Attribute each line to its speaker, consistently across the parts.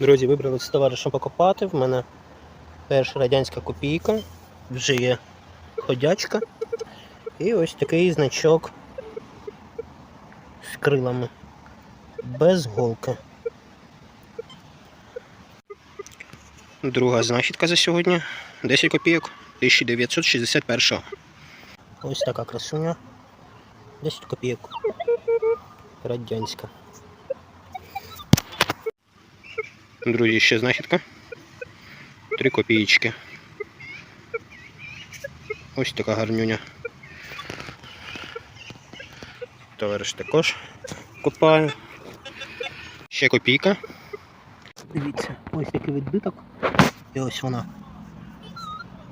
Speaker 1: Друзі, вибрали з товаришем покопати. В мене перша радянська копійка, вже є ходячка. І ось такий значок з крилами. Без голки. Друга знахідка за сьогодні. 10 копійок 1961. Ось така красуня. 10 копійок. Радянська. Друзі, ще знахідка. 3 копійки. Ось така гарнюня. Товариш також копає. Ще копійка. Дивіться, ось такий відбиток. І ось вона.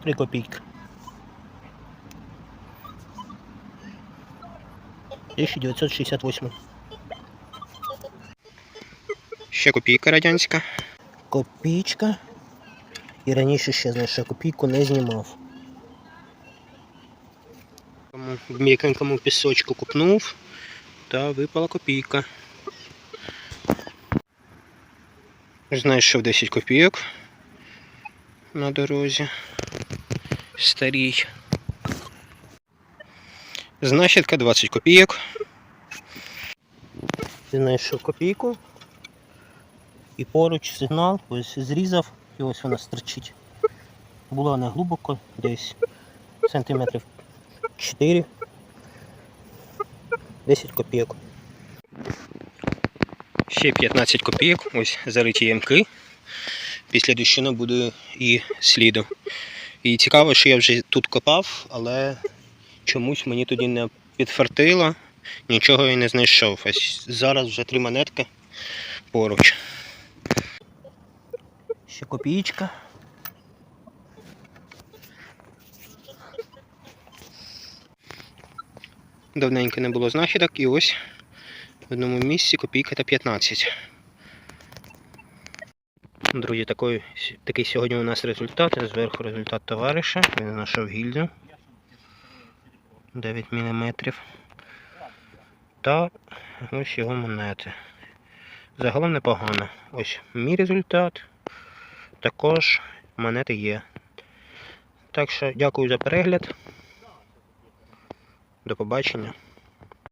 Speaker 1: 3 копійки. 1968. Ще копійка радянська. Копійка. І раніше ще знайшов копійку не знімав. В м'якенькому пісочку купнув та випала копійка. Знайшов 10 копійок на дорозі. Старій. Знахідка 20 копійок. Знайшов копійку. І поруч сигнал, ось зрізав, і ось вона стерчить. Була не глибоко, десь сантиметрів 4. 10 копійок. Ще 15 копійок, ось зариті ямки. Після дощу не буде і сліду. І цікаво, що я вже тут копав, але чомусь мені тоді не підфартило, нічого я не знайшов. Ось зараз вже три монетки поруч. Ще копійка. Давненько не було знахідок і ось в одному місці копійка та 15. Друзі, такий, такий сьогодні у нас результат. Зверху результат товариша. Він знайшов гільзу 9 мм. Та ось його монети. Загалом непогано. Ось мій результат. Також монети є. Так що дякую за перегляд. До побачення.